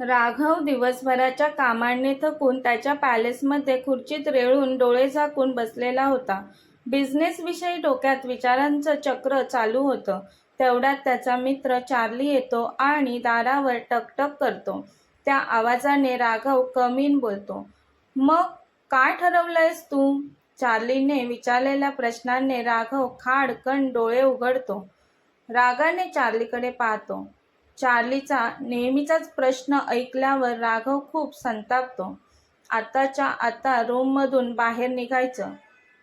राघव दिवसभराच्या कामाने थकून त्याच्या पॅलेसमध्ये खुर्चीत रेळून डोळे झाकून बसलेला होता. बिझनेसविषयी डोक्यात विचारांचं चक्र चालू होतं. तेवढ्यात त्याचा मित्र चार्ली येतो आणि दारावर टकटक करतो. त्या आवाजाने राघव कमीन बोलतो. मग काय ठरवलंयस तू? चार्लीने विचारलेल्या प्रश्नाने राघव खाडकन डोळे उघडतो. रागाने चार्लीकडे पाहतो. चार्लीचा नेहमीचाच प्रश्न ऐकल्यावर राघव खूप संतापतो. आताच्या आता रूममधून बाहेर निघायचं.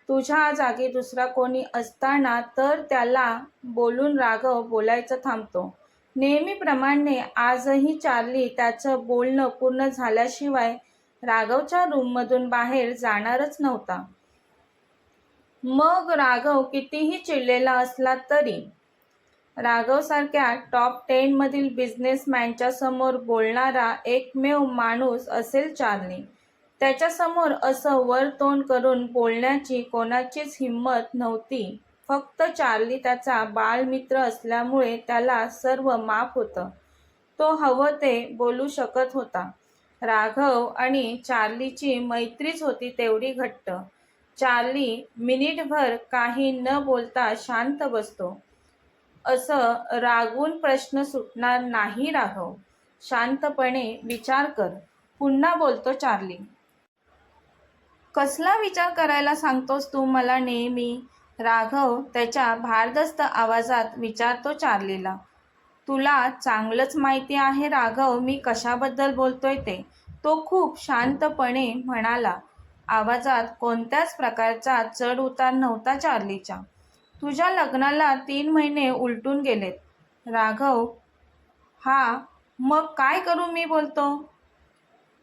तुझ्या जागी दुसरा कोणी असताना तर त्याला बोलून राघव बोलायचं थांबतो. नेहमीप्रमाणे आजही चार्ली त्याचं बोलणं पूर्ण झाल्याशिवाय राघवच्या रूममधून बाहेर जाणारच नव्हता. मग राघव कितीही चिडलेला असला तरी. राघवसारख्या टॉप टेन मधील बिझनेसमॅनच्या समोर बोलणारा एकमेव माणूस असेल चार्ली. त्याच्यासमोर असं वर तोंड करून बोलण्याची कोणाचीच हिंमत नव्हती. फक्त चार्ली त्याचा बालमित्र असल्यामुळे त्याला सर्व माफ होतं. तो हवं ते बोलू शकत होता. राघव आणि चार्लीची मैत्रीच होती तेवढी घट्ट. चार्ली मिनिटभर काही न बोलता शांत बसतो. असं रागून प्रश्न सुटणार नाही राघव. शांतपणे विचार कर. पुन्हा बोलतो चार्ली. कसला विचार करायला सांगतोस तू मला नेहमी? राघव त्याच्या भारदस्त आवाजात विचारतो चार्लीला. तुला चांगलंच माहिती आहे राघव मी कशाबद्दल बोलतोय ते. तो खूप शांतपणे म्हणाला. आवाजात कोणत्याच प्रकारचा चढ उतार नव्हता चार्लीच्या. तुझ्या लग्नाला तीन महिने उलटून गेलेत. राघव हा मग काय करू मी बोलतो.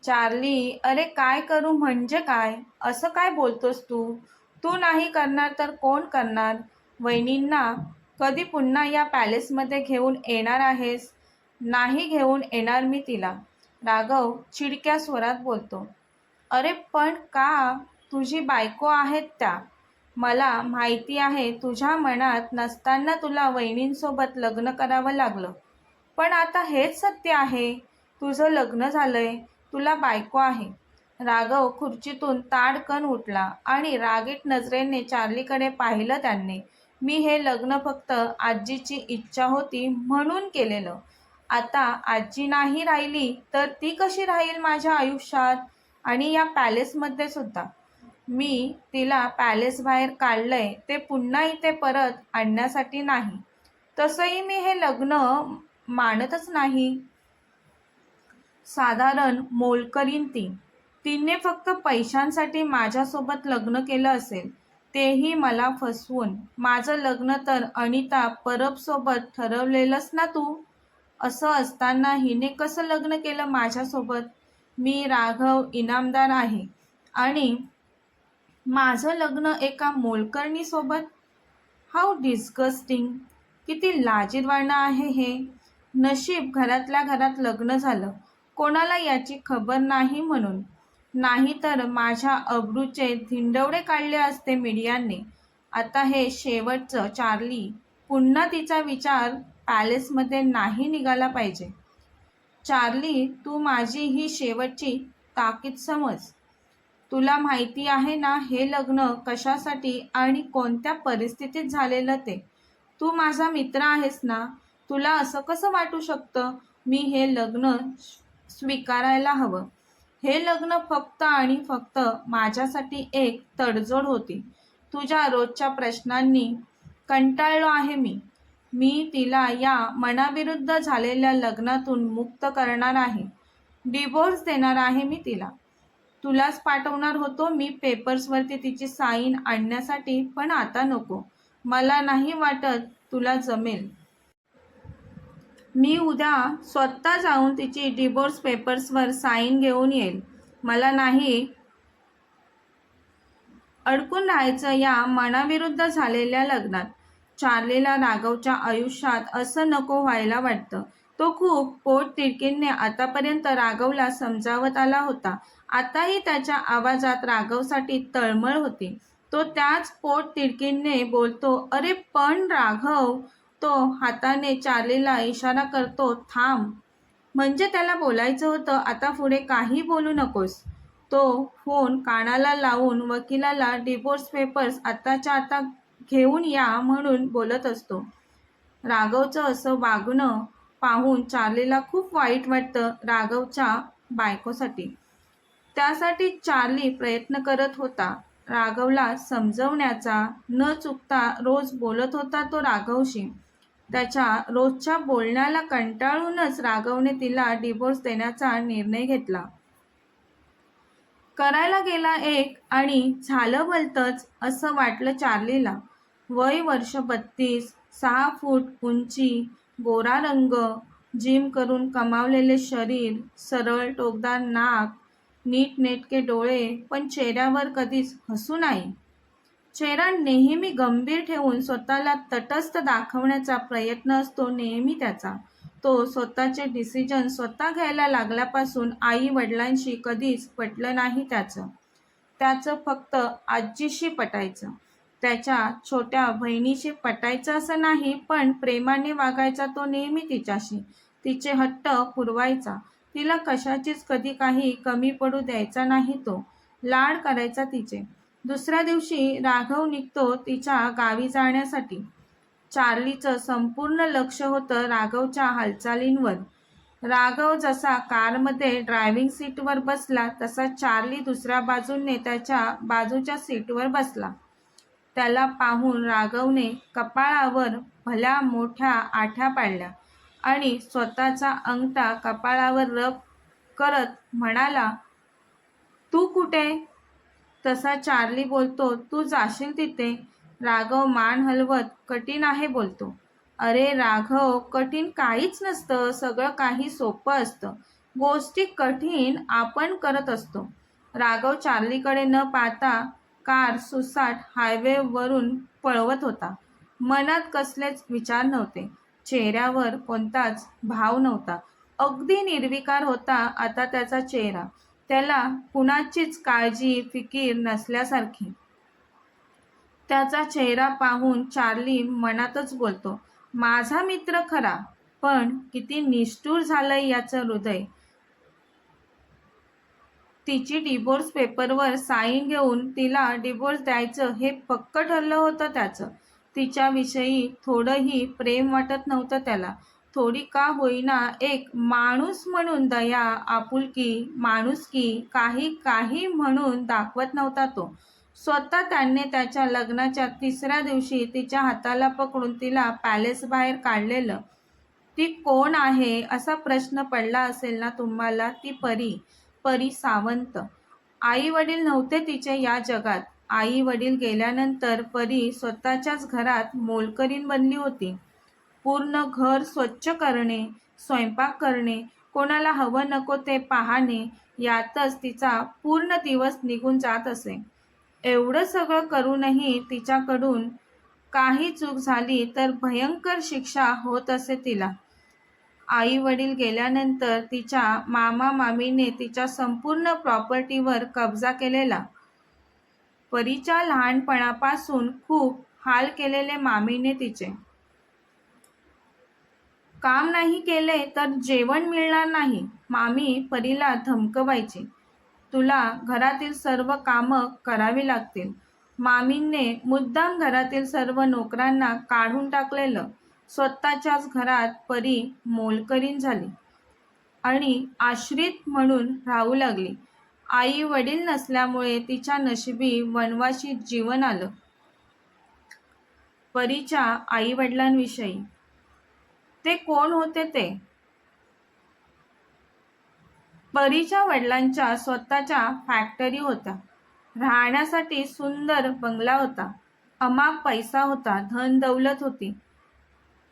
चार्ली अरे काय करू म्हणजे काय? असं काय बोलतोस तू? तू नाही करणार तर कोण करणार? वहिनींना कधी पुन्हा या पॅलेसमध्ये घेऊन येणार आहेस? नाही घेऊन येणार मी तिला. राघव चिडक्या स्वरात बोलतो. अरे पण का? तुझी बायको आहेत त्या. मला माहिती आहे तुझ्या मनात नसताना तुला वहिनींसोबत लग्न करावं लागलं. पण आता हेच सत्य आहे. तुझं लग्न झालंय. तुला बायको आहे. राघव खुर्चीतून ताडकन उठला आणि रागीट नजरेने चार्लीकडे पाहिलं त्यांनी मी हे लग्न फक्त आजीची इच्छा होती म्हणून केलेलं. आता आजी नाही राहिली तर ती कशी राहील माझ्या आयुष्यात आणि या पॅलेसमध्ये सुद्धा. मी तिला पॅलेसबाहेर काढलंय ते पुन्हा इथे परत आणण्यासाठी नाही. तसंही मी हे लग्न मानतच नाही. साधारण मोलकरीन ती. तिने फक्त पैशांसाठी माझ्यासोबत लग्न केलं असेल. तेही मला फसवून. माझं लग्न तर अनिता परबसोबत ठरवलेलंच ना तू? असं असताना हिने कसं लग्न केलं माझ्यासोबत? मी राघव इनामदार आहे आणि माझं लग्न एका मोलकर्णीसोबत हाऊ डिस्गस्टिंग. किती लाजीरवाणं आहे हे. नशीब घरातल्या घरात लग्न झालं. कोणाला याची खबर नाही म्हणून. नाहीतर माझ्या अब्रूचे धिंडवडे काढले असते मीडियाने. आता हे शेवटचं चार्ली. पुन्हा तिचा विचार पॅलेसमध्ये नाही निघाला पाहिजे. चार्ली तू माझी ही शेवटची ताकीद समज. तुला माहिती आहे ना हे लग्न कशासाठी आणि कोणत्या परिस्थितीत झालेलं ते. तू माझा मित्र आहेस ना? तुला असं कसं वाटू शकतं मी हे लग्न स्वीकारायला हवं? हे लग्न फक्त आणि फक्त माझ्यासाठी एक तडजोड होती. तुझ्या रोजच्या प्रश्नांनी कंटाळलो आहे मी. मी तिला या मनाविरुद्ध झालेल्या लग्नातून मुक्त करणार आहे. डिवोर्स देणार आहे मी तिला. तुलाच पाठवणार होतो मी पेपर्सवरती तिची साईन आणण्यासाठी पण आता नको. मला नाही वाटत तुला जमेल. मी उद्या स्वतः जाऊन तिची डिवोर्स पेपर्सवर साईन घेऊन येईल मला नाही अडकून राहायचं या मनाविरुद्ध झालेल्या लग्नात. चार्लीला राघवच्या आयुष्यात असं नको व्हायला वाटतं. तो खूप पोट पोटतिडकीने आतापर्यंत राघवला समजावत आला होता. आताही त्याच्या आवाजात राघवसाठी तळमळ होती. तो त्याच पोट तिडकीने बोलतो अरे पण राघव. तो हाताने चार्लीला इशारा करतो थांब. म्हणजे त्याला बोलायचं होतं आता पुढे काही बोलू नकोस तो फोन कानाला लावून वकिलाला डिवोर्स पेपर्स आत्ताच्या आता घेऊन या म्हणून बोलत असतो राघवचं असं वागणं पाहून चार्लीला खूप वाईट वाटतं राघवच्या बायकोसाठी त्यासाठी चार्ली प्रयत्न करत होता. राघवला समजवण्याचा न चुकता रोज बोलत होता तो राघवशी. त्याच्या रोजच्या बोलण्याला कंटाळूनच राघवने तिला डिवोर्स देण्याचा निर्णय घेतला. करायला गेला एक आणि झालं भलतंच असं वाटलं चार्लीला. वय वर्ष बत्तीस सहा फूट उंची गोरा रंग जिम करून कमावलेले शरीर सरळ टोकदार नाक नीटनेटके डोळे पण चेहऱ्यावर कधीच हसू नाही. चेहरा नेहमी गंभीर ठेवून स्वतःला तटस्थ दाखवण्याचा प्रयत्न असतो नेहमी त्याचा. तो स्वतःचे डिसिजन स्वतः घ्यायला लागल्यापासून आई वडिलांशी कधीच पटलं नाही त्याचं. त्याचं फक्त आजीशी पटायचं. त्याच्या छोट्या बहिणीशी पटायचं असं नाही पण प्रेमाने वागायचा तो नेहमी तिच्याशी. तिचे हट्ट पुरवायचा. तिला कशाचीच कधी काही कमी पडू द्यायचा नाही तो. लाड करायचा तिचे. दुसऱ्या दिवशी राघव निघतो तिच्या गावी जाण्यासाठी. चार्लीचं संपूर्ण लक्ष होतं राघवच्या हालचालींवर. राघव जसा कारमध्ये ड्रायव्हिंग सीटवर बसला तसा चार्ली दुसऱ्या बाजूने त्याच्या बाजूच्या सीटवर बसला. त्याला पाहून राघवने कपाळावर भल्या मोठ्या आठ्या पाडल्या. आणि स्वतःचा अंगठा कपाळावर रब करत म्हणाला तू कुठे? तसा चार्ली बोलतो तू जाशील तिथे? राघव मान हलवत कठीण आहे बोलतो. अरे राघव कठीण काहीच नसतं सगळं काही सोपं असतं. गोष्टी कठीण आपण करत असतो. राघव चार्लीकडे न पाहता कार सुसाट हायवेवरून पळवत होता. मनात कसलेच विचार नव्हते. चेहऱ्यावर कोणताच भाव नव्हता. अगदी निर्विकार होता आता त्याचा चेहरा. त्याला कुणाचीच काळजी फिकीर नसल्यासारखी. त्याचा चेहरा पाहून चार्ली मनातच बोलतो माझा मित्र खरा पण किती निष्ठूर झालंय याचं हृदय. तिची डिवोर्स पेपरवर साईन घेऊन तिला डिवोर्स द्यायचं हे पक्क ठरलं होतं त्याचं. तिच्याविषयी थोडंही प्रेम वाटत नव्हतं त्याला. थोडी का होईना एक माणूस म्हणून दया आपुलकी माणुसकी काही काही म्हणून दाखवत नव्हता तो. स्वतः त्याने त्याच्या लग्नाच्या तिसऱ्या दिवशी तिच्या हाताला पकडून तिला पॅलेस बाहेर काढलेलं. ती कोण आहे? असा प्रश्न पडला असेल ना तुम्हाला? ती परी परी सावंत. आई वडील नव्हते तिचे या जगात. आई वडील गेल्यानंतर परी स्वतःच्याच घरात मोलकरीण बनली होती. पूर्ण घर स्वच्छ करणे स्वयंपाक करणे कोणाला हवं नको ते पाहणे यातच तिचा पूर्ण दिवस निघून जात असे. एवढं सगळं करूनही तिच्याकडून काही चूक झाली तर भयंकर शिक्षा होत असे तिला. आई वडील गेल्यानंतर तिच्या मामा मामीने तिच्या संपूर्ण प्रॉपर्टीवर कब्जा केलेला. परीच्या लहानपणापासून खूप हाल केलेले मामीने तिचे. काम नाही केले तर जेवण मिळणार नाही मामी परीला धमकवायची. तुला घरातील सर्व कामं करावी लागतील. मामींने मुद्दाम घरातील सर्व नोकरांना काढून टाकलेलं. स्वतःच्याच घरात परी मोलकरीण झाली आणि आश्रित म्हणून राहू लागली. आई वडील नसल्यामुळे तिच्या नशिबी वनवाशी जीवन आलं. परीच्या आई वडिलांविषयी ते कोण होते ते? परीच्या वडिलांच्या स्वतःच्या फॅक्टरी होत्या. राहण्यासाठी सुंदर बंगला होता. अमाप पैसा होता. धन दौलत होती.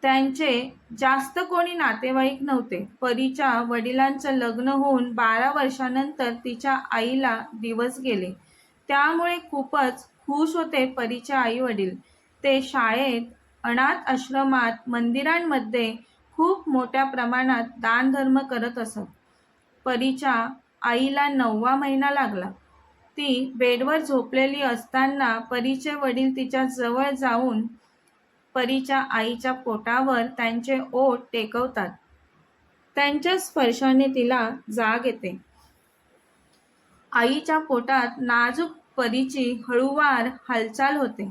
त्यांचे जास्त कोणी नातेवाईक नव्हते. परीच्या वडिलांचं लग्न होऊन बारा वर्षानंतर तिच्या आईला दिवस गेले. त्यामुळे खूपच खुश होते परीचे आई वडील ते शाळेत अनाथ आश्रमात मंदिरांमध्ये खूप मोठ्या प्रमाणात दानधर्म करत असत. परीच्या आईला नववा महिना लागला. ती बेडवर झोपलेली असताना परीचे वडील तिच्या जवळ जाऊन परीच्या आईच्या पोटावर त्यांचे ओठ टेकवतात. त्यांच्या स्पर्शाने तिला जाग येते. आईच्या पोटात नाजूक परीची हळूवार हालचाल होते.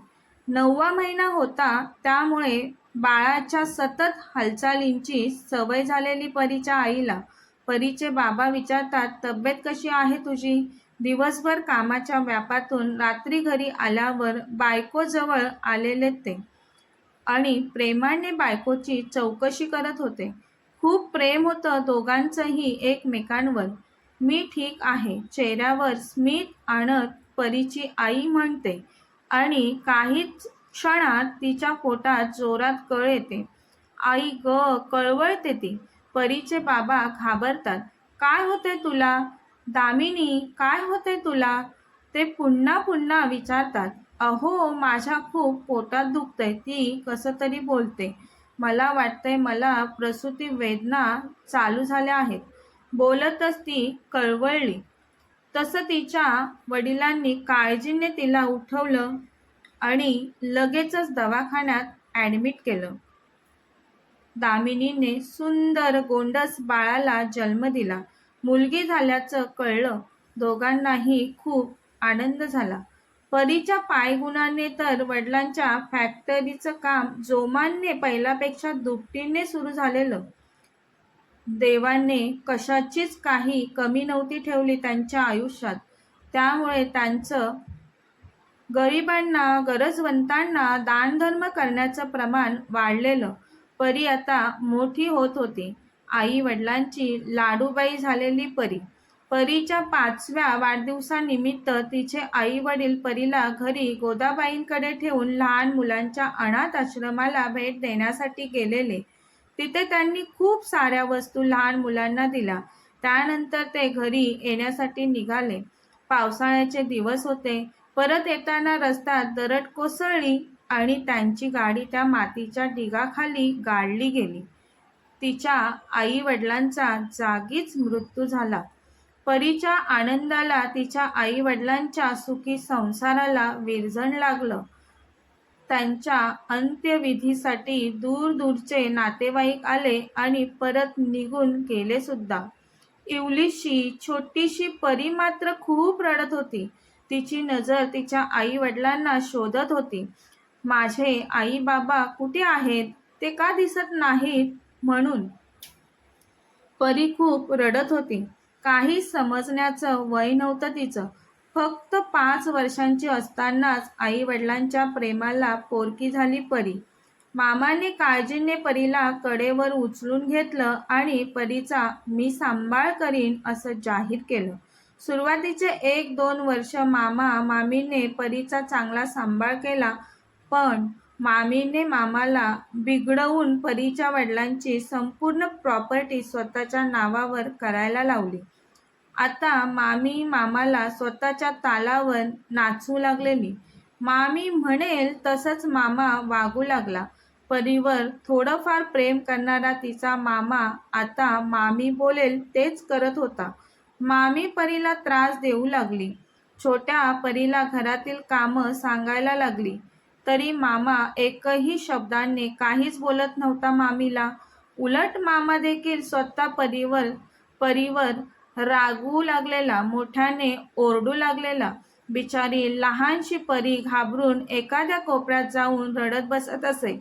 नववा महिना होता त्यामुळे बाळाच्या सतत हालचालींची सवय झालेली परीच्या आईला. परीचे बाबा विचारतात तब्येत कशी आहे तुझी? दिवसभर कामाच्या व्यापातून रात्री घरी आल्यावर बायकोजवळ आलेले ते. आणि प्रेमाने बायकोची चौकशी करत होते. खूप प्रेम होतं दोघांचंही एकमेकांवर. मी ठीक आहे चेहऱ्यावर स्मित आणत परीची आई म्हणते आणि काहीच क्षणात तिच्या पोटात जोरात कळ येते. आई ग कळवळते ती. परीचे बाबा घाबरतात. काय होते तुला? दामिनी काय होते तुला? ते पुन्हा पुन्हा विचारतात. अहो माझ्या खूप पोटात दुखतंय ती कसं तरी बोलते. मला वाटतंय मला प्रसूती वेदना चालू झाल्या आहेत. बोलतच ती कळवळली. तसं तिच्या वडिलांनी काळजीने तिला उठवलं आणि लगेचच दवाखान्यात ॲडमिट केलं. दामिनीने सुंदर गोंडस बाळाला जन्म दिला. मुलगी झाल्याचं कळलं. दोघांनाही खूप आनंद झाला. परीच्या पायगुणाने तर वडिलांच्या फॅक्टरीचं काम जोमाने पहिल्यापेक्षा दुपटीने सुरू झालेलं. देवाने कशाचीच काही कमी नव्हती ठेवली त्यांच्या आयुष्यात. त्यामुळे त्यांचं गरिबांना गरजवंतांना दानधर्म करण्याचं प्रमाण वाढलेलं. परी आता मोठी होत होती. आई वडिलांची लाडूबाई झालेली परी. परीच्या पाचव्या वाढदिवसानिमित्त तिचे आई वडील परीला घरी गोदाबाईंकडे ठेवून लहान मुलांच्या अनाथ आश्रमाला भेट देण्यासाठी गेलेले. तिथे त्यांनी खूप साऱ्या वस्तू लहान मुलांना दिल्या. त्यानंतर ते घरी येण्यासाठी निघाले. पावसाळ्याचे दिवस होते. परत येताना रस्त्यात दरड कोसळली आणि त्यांची गाडी त्या मातीच्या ढिगाखाली गाडली गेली. तिच्या आई वडिलांचा जागीच मृत्यू झाला. परीच्या आनंदाला तिच्या आई वडिलांच्या सुखी संसाराला विरजण लागलं. त्यांच्या अंत्यविधीसाठी दूर दूरचे नातेवाईक आले आणि परत निघून गेले सुद्धा. इवलीशी छोटीशी परी मात्र खूप रडत होती. तिची नजर तिच्या आई वडिलांना शोधत होती. माझे आई बाबा कुठे आहेत? ते का दिसत नाहीत? म्हणून परी खूप रडत होती. काही समजण्याचं वय नव्हतं तिचं. फक्त पाच वर्षांची असतानाच आई वडिलांच्या प्रेमाला पोरकी झाली परी. मामाने काळजीने परीला कडेवर उचलून घेतलं आणि परीचा मी सांभाळ करीन असं जाहीर केलं. सुरुवातीचे एक दोन वर्ष मामा मामीने परीचा चांगला सांभाळ केला पण मामीने मामाला बिघडवून परीच्या वडिलांची संपूर्ण प्रॉपर्टी स्वतःच्या नावावर करायला लावली. आता मामी मामाला स्वतःच्या तालावर नाचू लागलेली. मामी म्हणेल तसंच मामा वागू लागला. परीवर थोडंफार प्रेम करणारा तिचा मामा आता मामी बोलेल तेच करत होता. मामी परीला त्रास देऊ लागली. छोट्या परीला घरातील कामं सांगायला लागली. तरी मामा एकही शब्दाने काहीच बोलत नव्हता मामीला. उलट मामा देखील स्वतः परीवर परीवर रागवू लागलेला मोठ्याने ओरडू लागलेला बिचारी लहानशी परी घाबरून एखाद्या कोपऱ्यात जाऊन रडत बसत असे.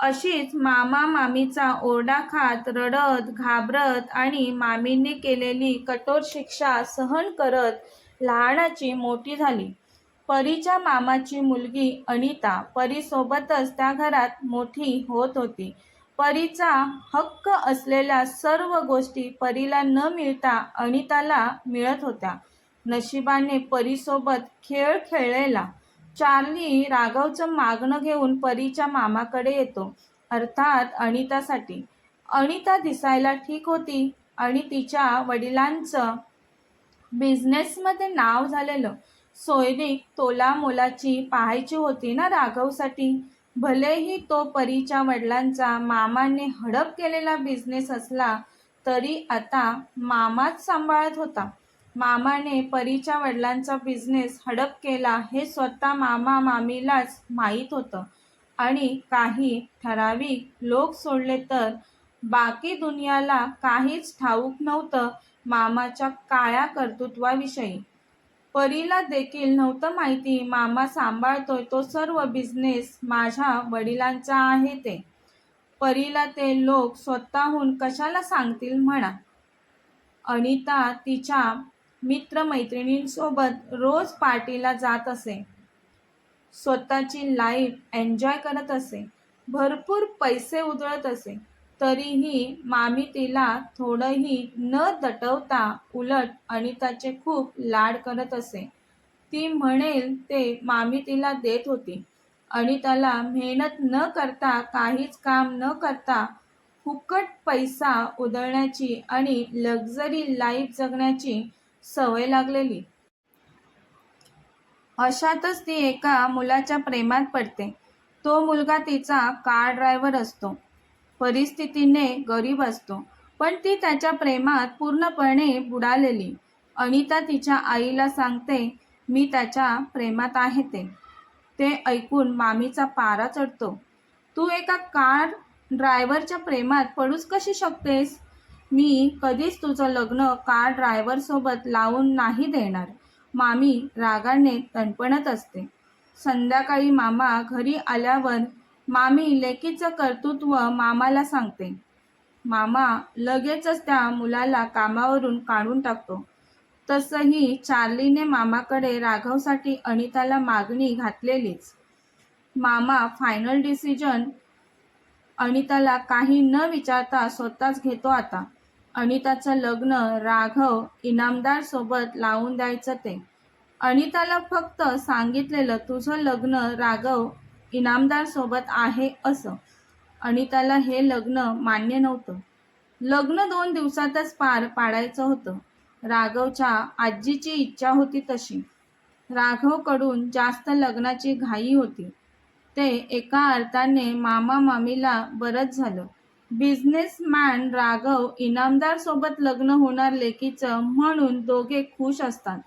अशीच मामा मामीचा ओरडा खात रडत घाबरत आणि मामीने केलेली कठोर शिक्षा सहन करत लहानाची मोठी झाली. परीच्या मामाची मुलगी अनिता परीसोबतच त्या घरात मोठी होत होती. परीचा हक्क असलेल्या सर्व गोष्टी परीला न मिळता अनिताला मिळत होत्या. नशिबाने परीसोबत खेळ खेळलेला. चार्ली राघवचं मागणं घेऊन परीच्या मामाकडे येतो अर्थात अनितासाठी. अनिता दिसायला ठीक होती आणि तिच्या वडिलांचं बिझनेसमध्ये नाव झालेलं. सोयरिक तोला मोलाची पाहायची होती ना राघवसाठी? भलेही तो परीच्या वडिलांचा मामाने हडप केलेला बिझनेस असला तरी आता मामाच सांभाळत होता. मामाने परीच्या वडिलांचा बिझनेस हडप केला हे स्वतः मामा मामीलाच माहीत होतं. आणि काही ठराविक लोक सोडले तर बाकी दुनियाला काहीच ठाऊक नव्हतं मामाच्या काळ्या कर्तृत्वाविषयी. परीला देखील नव्हतं माहिती. मामा सांभाळतोय तो सर्व बिझनेस माझ्या वडिलांचा आहे ते. परीला ते लोक स्वतःहून कशाला सांगतील म्हणा. अनिता तिच्या मित्रमैत्रिणींसोबत रोज पार्टीला जात असे. स्वतःची लाईफ एन्जॉय करत असे. भरपूर पैसे उधळत असे. तरीही मामी तिला थोडंही न दटवता उलट अनिताचे खूप लाड करत असे. ती म्हणेल ते मामी तिला देत होती. अनिताला मेहनत न करता काहीच काम न करता फुकट पैसा उधळण्याची आणि लक्झरी लाईफ जगण्याची सवय लागलेली. अशातच ती एका मुलाच्या प्रेमात पडते. तो मुलगा तिचा कार ड्रायव्हर असतो. परिस्थितीने गरीब असतो. पण ती त्याच्या प्रेमात पूर्णपणे बुडालेली. अनिता तिच्या आईला सांगते मी त्याच्या प्रेमात आहे ते. ते ऐकून मामीचा पारा चढतो. तू एका कार ड्रायव्हरच्या प्रेमात पडूच कशी शकतेस? मी कधीच तुझं लग्न कार ड्रायव्हरसोबत लावून नाही देणार मामी रागाने तणपणत असते. संध्याकाळी मामा घरी आल्यावर मामी लेकीचं कर्तृत्व मामाला सांगते. मामा लगेचच त्या मुलाला कामावरून काढून टाकतो. तसंही चार्लीने मामाकडे राघवसाठी अनिताला मागणी घातलेलीच. मामा फायनल डिसिजन अनिताला काही न विचारता स्वतःच घेतो आता. अनिताचं लग्न राघव इनामदार सोबत लावून द्यायचं ते. अनिताला फक्त सांगितलेलं तुझं लग्न राघव इनामदार सोबत आहे असं. अनिताला हे लग्न मान्य नव्हतं. लग्न दोन दिवसातच पार पाडायचं होतं. राघवच्या आजीची इच्छा होती तशी. राघवकडून जास्त लग्नाची घाई होती. ते एका अर्थाने मामा मामीला बरंच झालं. बिझनेसमॅन राघव इनामदार सोबत लग्न होणार लेकीचं म्हणून दोघे खुश असतात.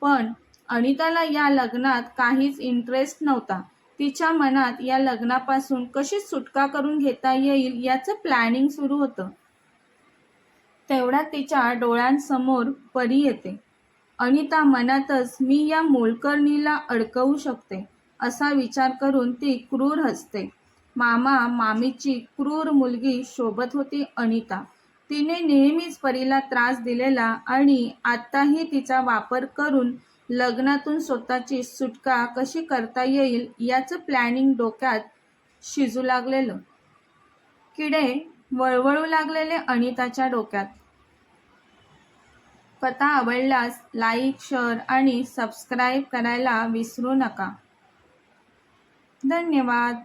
पण अनिताला या लग्नात काहीच इंटरेस्ट नव्हता. तिच्या मनात या लग्नापासून कशी सुटका करून घेता येईल याचं प्लॅनिंग सुरू होतं. तेवढ्या तिच्या डोळ्यांसमोर परी येते. अनिता मनातच मी या मोलकर्णीला अडकवू शकते असा विचार करून ती क्रूर हसते. मामा मामीची क्रूर मुलगी शोभत होती अनिता. तिने नेहमीच परीला त्रास दिलेला आणि आत्ताही तिचा वापर करून लग्नातून स्वतःची सुटका कशी करता येईल याचं प्लॅनिंग डोक्यात शिजू लागलेलं. किडे वळवळू लागलेले अनिताच्या डोक्यात. कथा आवडल्यास लाईक शेअर आणि सबस्क्राईब करायला विसरू नका. धन्यवाद.